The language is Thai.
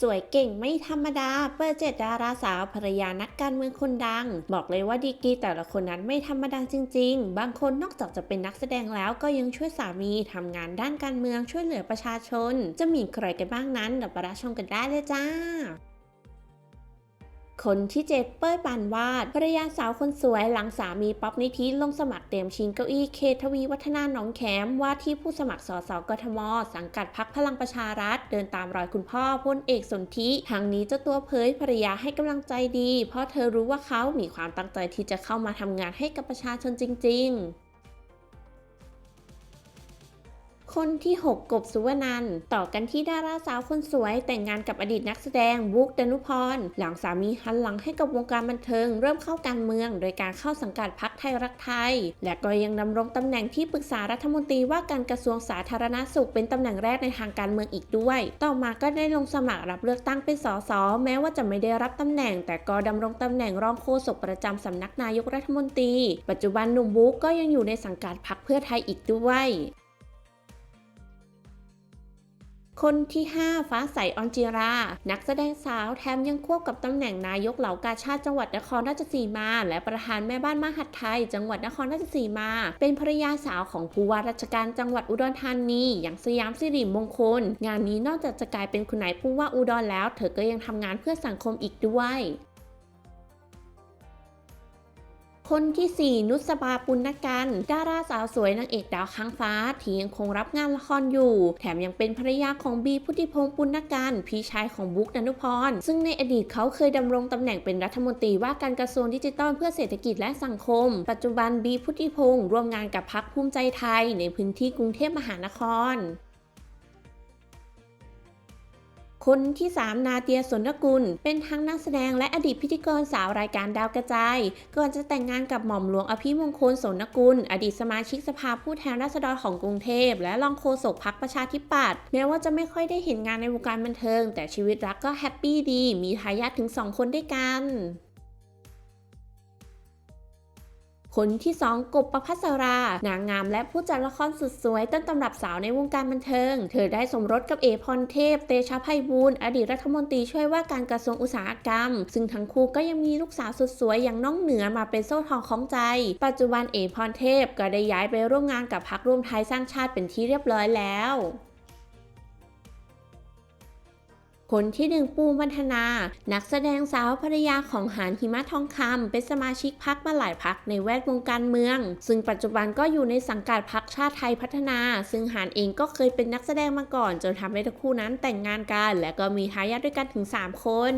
สวยเก่งไม่ธรรมดา เปิดเจ็ดดาราสาวภรรยานักการเมืองคนดัง บอกเลยว่าดีกรีแต่ละคนนั้นไม่ธรรมดาจริง ๆ บางคนนอกจากจะเป็นนักแสดงแล้วก็ยังช่วยสามีทำงานด้านการเมืองช่วยเหลือประชาชน จะมีใครกันบ้างนั้นเดี๋ยวไปรับชมกันได้เลยจ้า คนที่เจ็ดเป้ยปานวาดภรรยาสาวคนสวยหลังสามีป๊อปนิธิลงสมัครเตรียมชิงเก้าอี้เขตทวีวัฒนาหนองแขมว่าที่ผู้สมัครสสกทม สังกัดพักพลังประชารัฐ เดินตามรอยคุณพ่อพลเอกสนธิทางนี้เจ้าตัวเผยภรรยาให้กำลังใจดี เพราะเธอรู้ว่าเขามีความตั้งใจที่จะเข้ามาทำงานให้กับประชาชนจริง ๆ คนที่ 6 กบสุวรรณันต่อกันที่ดาราสาวคนสวยแต่งงานกับอดีตนักแสดงบุ๊กดนุพร หลังสามีหันหลังให้กับวงการบันเทิง เริ่มเข้าการเมือง โดยการเข้าสังกัดพักไทยรักไทย และก็ยังดำรงตำแหน่งที่ปรึกษารัฐมนตรีว่าการกระทรวงสาธารณสุขเป็นตำแหน่งแรกในทางการเมืองอีกด้วย ต่อมาก็ได้ลงสมัครรับเลือกตั้งเป็นสสแม้ว่าจะไม่ได้รับตำแหน่ง แต่ก็ดำรงตำแหน่งรองโฆษกประจำสำนักนายกรัฐมนตรี ปัจจุบันหนุ่มบุ๊กก็ยังอยู่ในสังกัดพักเพื่อไทยอีกด้วย คนที่ 5 ฟ้าใสออนจิรา นักแสดงสาวแถมยังควบกับตำแหน่งนายกเหล่ากาชาติจังหวัดนครราชสีมา และประธานแม่บ้านมหัดไทย จังหวัดนครราชสีมา เป็นภรรยาสาวของผู้ว่าราชการจังหวัดอุดรธานีอย่างสยามสิริมงคล งานนี้นอกจากจะกลายเป็นคุณนายผู้ว่าอุดรแล้ว เธอก็ยังทำงานเพื่อสังคมอีกด้วย คนที่ 4 นุสบาปุณกัน ดาราสาวสวยนางเอกดาวค้างฟ้าที่ยังคงรับงานละครอยู่ แถมยังเป็นภรรยาของบีพุทธิพงศ์ปุณกันพี่ชายของบุ๊กดนุพร ซึ่งในอดีตเขาเคยดำรงตำแหน่งเป็นรัฐมนตรีว่าการกระทรวงดิจิทัลเพื่อเศรษฐกิจและสังคม ปัจจุบันบีพุทธิพงศ์ร่วมงานกับพักภูมิใจไทย ในพื้นที่กรุงเทพมหานคร คนที่3นาเตียสนกุล เป็นทั้งนักแสดงและอดีตพิธีกรสาวรายการดาวกระจาย ก่อนจะแต่งงานกับหม่อมหลวงอภิมงคลสนกุล อดีตสมาชิกสภาผู้แทนราษฎรของกรุงเทพ และรองโฆษกพักประชาธิปัตย์แม้ว่าจะไม่ค่อยได้เห็นงานในวงการบันเทิง แต่ชีวิตรักก็แฮปปี้ดี มีทายาทถึง 2 คนด้วยกัน คนที่ 2 กบประพัสรา นางงามและผู้จัดละครสุดสวย ต้นตำรับสาวในวงการบันเทิง เธอได้สมรสกับเอพรเทพ เตชะไพบูลอดีตรัฐมนตรีช่วยว่าการกระทรวงอุตสาหกรรม ซึ่งทั้งคู่ก็ยังมีลูกสาวสุดสวยอย่างน้องเหนือมาเป็นโซ่ทองของใจ ปัจจุบันเอพรเทพก็ได้ย้ายไปร่วมงานกับพรรคร่วมไทยสร้างชาติเป็นที่เรียบร้อยแล้ว คนที่หนึ่งปูมัฒนา นักแสดงสาวภรรยาของหานหิมะทองคำเป็นสมาชิกพักมาหลายพักในแวดวงการเมือง ซึ่งปัจจุบันก็อยู่ในสังกัดพักชาติไทยพัฒนา ซึ่งหานเองก็เคยเป็นนักแสดงมาก่อน จนทำให้ทั้งคู่นั้นแต่งงานกัน และก็มีทายาทด้วยกันถึง 3 คน